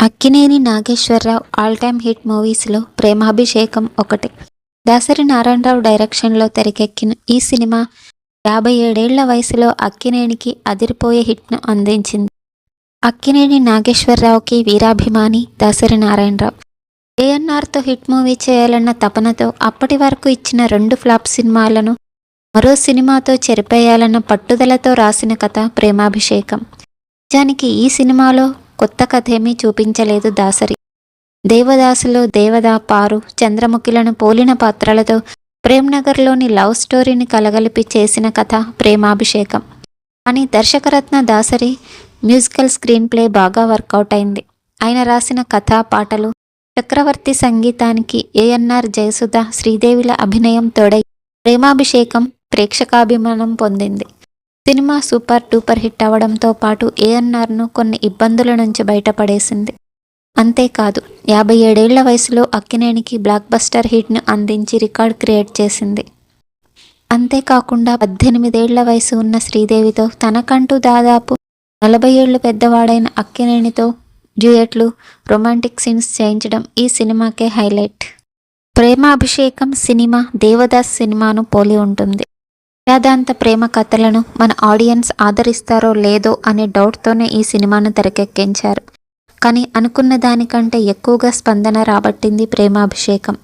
Akkineni Nageswara Rao all time hit మూవీస్లో ప్రేమాభిషేకం ఒకటి. దాసరి నారాయణరావు డైరెక్షన్లో తెరకెక్కిన ఈ సినిమా యాభై ఏడేళ్ళ వయసులో అక్కినేనికి అదిరిపోయే హిట్ను అందించింది. అక్కినేని నాగేశ్వరరావుకి వీరాభిమాని దాసరి నారాయణరావు. ఏఎన్ఆర్తో హిట్ మూవీ చేయాలన్న తపనతో అప్పటి వరకు ఇచ్చిన రెండు ఫ్లాప్ సినిమాలను మరో సినిమాతో చెరిపేయాలన్న పట్టుదలతో రాసిన కథ ప్రేమాభిషేకం. నిజానికి ఈ సినిమాలో కొత్త కథేమీ చూపించలేదు దాసరి. దేవదాసులో దేవదా పారు చంద్రముఖిలను పోలిన పాత్రలతో ప్రేమ్నగర్లోని లవ్ స్టోరీని కలగలిపి చేసిన కథ ప్రేమాభిషేకం. కానీ దర్శకరత్న దాసరి మ్యూజికల్ స్క్రీన్ ప్లే బాగా వర్కౌట్ అయింది. ఆయన రాసిన కథ పాటలు చక్రవర్తి సంగీతానికి ఏఎన్ఆర్ జయసుధ శ్రీదేవిల అభినయం తోడై ప్రేమాభిషేకం ప్రేక్షకాభిమానం పొందింది. సినిమా సూపర్ డూపర్ హిట్ అవ్వడంతో పాటు ఏఎన్ఆర్ను కొన్ని ఇబ్బందుల నుంచి బయటపడేసింది. అంతేకాదు యాభై ఏడేళ్ళ వయసులో అక్కినేనికి బ్లాక్ బస్టర్ హిట్ను అందించి రికార్డ్ క్రియేట్ చేసింది. అంతేకాకుండా పద్దెనిమిదేళ్ళ వయసు ఉన్న శ్రీదేవితో తనకంటూ దాదాపు నలభై ఏళ్ళు పెద్దవాడైన అక్కినేనితో డ్యూయట్లు రొమాంటిక్ సీన్స్ చేయించడం ఈ సినిమాకే హైలైట్. ప్రేమాభిషేకం సినిమా దేవదాస్ సినిమాను పోలి ఉంటుంది. వేదాంత ప్రేమ కథలను మన ఆడియన్స్ ఆదరిస్తారో లేదో అనే డౌట్తోనే ఈ సినిమాను తెరకెక్కించారు. కానీ అనుకున్న దానికంటే ఎక్కువగా స్పందన రాబట్టింది ప్రేమాభిషేకం.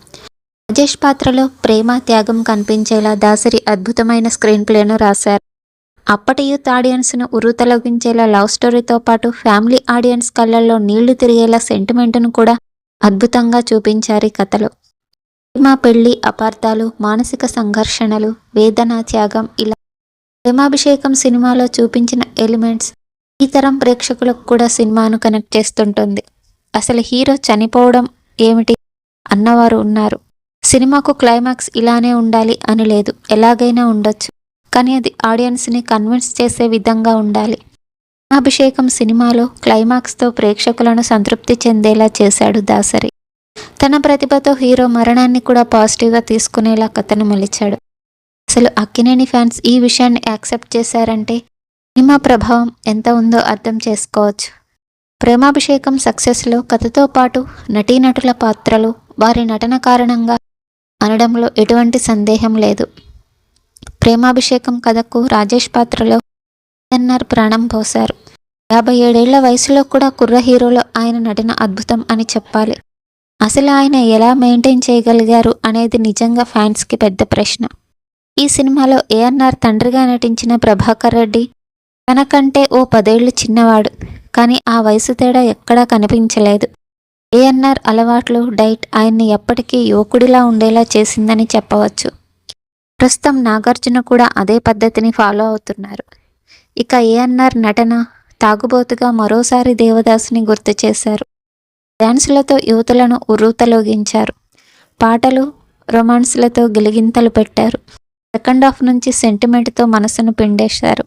రాజేష్ పాత్రలో ప్రేమ త్యాగం కనిపించేలా దాసరి అద్భుతమైన స్క్రీన్ ప్లేను రాశారు. అప్పటి యూత్ ఆడియన్స్ను ఉరుతలగించేలా లవ్ స్టోరీతో పాటు ఫ్యామిలీ ఆడియన్స్ కళ్ళల్లో నీళ్ళు తిరిగేలా సెంటిమెంట్ను కూడా అద్భుతంగా చూపించారు ఈ కథలో. ప్రేమ పెళ్ళి అపార్థాలు మానసిక సంఘర్షణలు వేదన త్యాగం ఇలా ప్రేమాభిషేకం సినిమాలో చూపించిన ఎలిమెంట్స్ ఈ తరం ప్రేక్షకులకు కూడా సినిమాను కనెక్ట్ చేస్తుంటుంది. అసలు హీరో చనిపోవడం ఏమిటి అన్నవారు ఉన్నారు. సినిమాకు క్లైమాక్స్ ఇలానే ఉండాలి అని లేదు. ఎలాగైనా ఉండొచ్చు. కానీ అది ఆడియన్స్ని కన్విన్స్ చేసే విధంగా ఉండాలి. అభిషేకం సినిమాలో క్లైమాక్స్తో ప్రేక్షకులను సంతృప్తి చెందేలా చేశాడు దాసరి. తన ప్రతిభతో హీరో మరణాన్ని కూడా పాజిటివ్గా తీసుకునేలా కథను మలిచాడు. అసలు అక్కినేని ఫ్యాన్స్ ఈ విషయాన్ని యాక్సెప్ట్ చేశారంటే సినిమా ప్రభావం ఎంత ఉందో అర్థం చేసుకోవచ్చు. ప్రేమాభిషేకం సక్సెస్లో కథతో పాటు నటీనటుల పాత్రలు వారి నటన కారణంగా అనడంలో ఎటువంటి సందేహం లేదు. ప్రేమాభిషేకం కథకు రాజేష్ పాత్రలో ఎన్ఆర్ ప్రాణం పోశారు. యాభై ఏడేళ్ళ వయసులో కూడా కుర్ర హీరోలో ఆయన నటన అద్భుతం అని చెప్పాలి. అసలు ఆయన ఎలా మెయింటైన్ చేయగలిగారు అనేది నిజంగా ఫ్యాన్స్కి పెద్ద ప్రశ్న. ఈ సినిమాలో ఏఎన్ఆర్ తండ్రిగా నటించిన ప్రభాకర్ రెడ్డి తనకంటే ఓ పదేళ్ళు చిన్నవాడు కానీ ఆ వయసు తేడా ఎక్కడా కనిపించలేదు. ఏఎన్ఆర్ అలవాట్లు డైట్ ఆయన్ని ఎప్పటికీ యువకుడిలా ఉండేలా చేసిందని చెప్పవచ్చు. ప్రస్తుతం నాగార్జున కూడా అదే పద్ధతిని ఫాలో అవుతున్నారు. ఇక ఏఎన్ఆర్ నటన తాగుబోతుగా మరోసారి దేవదాసుని గుర్తు చేశారు. డ్యాన్సులతో యువతులను ఉర్రూతలోగించారు. పాటలు రొమాన్స్లతో గిలిగింతలు పెట్టారు. సెకండ్ హాఫ్ నుంచి సెంటిమెంట్తో మనసును పిండేశారు.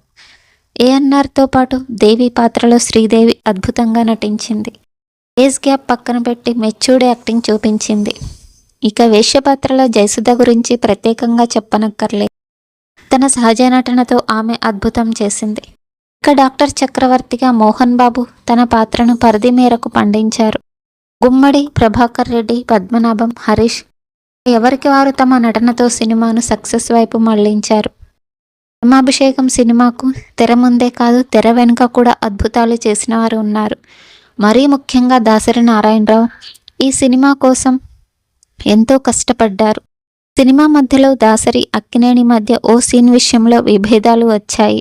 ఏఎన్ఆర్తో పాటు దేవి పాత్రలో శ్రీదేవి అద్భుతంగా నటించింది. ఏజ్ గ్యాప్ పక్కన పెట్టి మెచ్యూర్డ్ యాక్టింగ్ చూపించింది. ఇక వేష్య పాత్రలో జయసుధ గురించి ప్రత్యేకంగా చెప్పనక్కర్లేదు. తన సహజ నటనతో ఆమె అద్భుతం చేసింది. ఇక డాక్టర్ చక్రవర్తిగా మోహన్ బాబు తన పాత్రను పరిధి మేరకు పండించారు. గుమ్మడి ప్రభాకర్ రెడ్డి పద్మనాభం హరీష్ ఎవరికి వారు తమ నటనతో సినిమాను సక్సెస్ వైపు మళ్ళించారు? ప్రేమాభిషేకం సినిమాకు తెర ముందే కాదు తెర వెనుక కూడా అద్భుతాలు చేసిన వారు ఉన్నారు. మరీ ముఖ్యంగా దాసరి నారాయణరావు ఈ సినిమా కోసం ఎంతో కష్టపడ్డారు. సినిమా మధ్యలో దాసరి అక్కినేని మధ్య ఓ సీన్ విషయంలో విభేదాలు వచ్చాయి.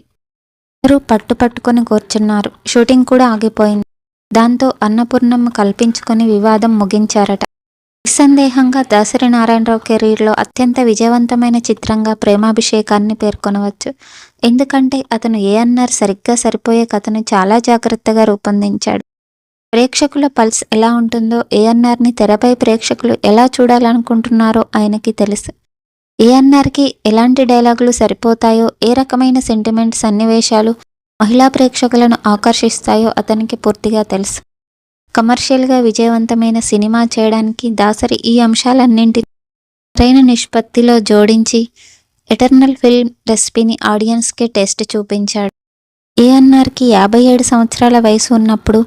అందరూ పట్టు పట్టుకొని కూర్చున్నారు. షూటింగ్ కూడా ఆగిపోయింది. దాంతో అన్నపూర్ణమ్మ కల్పించుకొని వివాదం ముగించారట. నిస్సందేహంగా దాసరి నారాయణరావు కెరీర్లో అత్యంత విజయవంతమైన చిత్రంగా ప్రేమాభిషేకాన్ని పేర్కొనవచ్చు. ఎందుకంటే అతను ఏఎన్ఆర్ సరిగ్గా సరిపోయే కథను చాలా జాగ్రత్తగా రూపొందించాడు. ప్రేక్షకుల పల్స్ ఎలా ఉంటుందో ఏఎన్ఆర్ని తెరపై ప్రేక్షకులు ఎలా చూడాలనుకుంటున్నారో ఆయనకి తెలుసు. ఏఎన్ఆర్కి ఎలాంటి డైలాగులు సరిపోతాయో ఏ రకమైన సెంటిమెంట్ సన్నివేశాలు మహిళా ప్రేక్షకులను ఆకర్షిస్తాయో అతనికి పూర్తిగా తెలుసు. కమర్షియల్గా విజయవంతమైన సినిమా చేయడానికి దాసరి ఈ అంశాలన్నింటి సరైన నిష్పత్తిలో జోడించి ఎటర్నల్ ఫిల్మ్ రెసిపీని ఆడియన్స్కి టెస్ట్ చూపించాడు. ఏఎన్ఆర్కి యాభై ఏడు సంవత్సరాల వయసు ఉన్నప్పుడు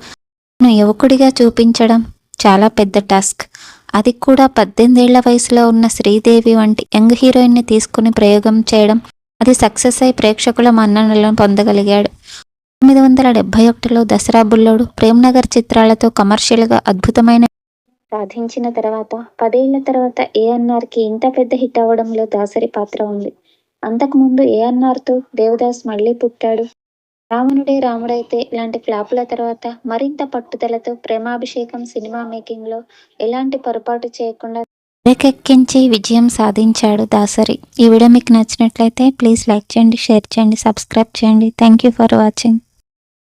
తను యువకుడిగా చూపించడం చాలా పెద్ద టాస్క్. అది కూడా పద్దెనిమిదేళ్ళ వయసులో ఉన్న శ్రీదేవి వంటి యంగ్ హీరోయిన్ని తీసుకుని ప్రయోగం చేయడం అది సక్సెస్ అయి ప్రేక్షకుల మన్ననలను పొందగలిగాడు. తొమ్మిది వందల డెబ్బై ఒకటిలో దసరా బుల్లోడు ప్రేమ్నగర్ చిత్రాలతో కమర్షియల్గా అద్భుతమైన సాధించిన తర్వాత పదేళ్ళ తర్వాత ఏఎన్ఆర్కి ఇంత పెద్ద హిట్ అవ్వడంలో దాసరి పాత్ర ఉంది. అంతకుముందు ఏఎన్ఆర్తో దేవదాస్ మళ్ళీ పుట్టాడు. రావణుడే రాముడైతే ఇలాంటి ఫ్లాపుల తర్వాత మరింత పట్టుదలతో ప్రేమాభిషేకం సినిమా మేకింగ్లో ఎలాంటి పొరపాటు చేయకుండా తెరకెక్కించి విజయం సాధించాడు దాసరి. ఈ వీడియో మీకు నచ్చినట్లయితే ప్లీజ్ లైక్ చేయండి షేర్ చేయండి సబ్స్క్రైబ్ చేయండి. Thank you for watching.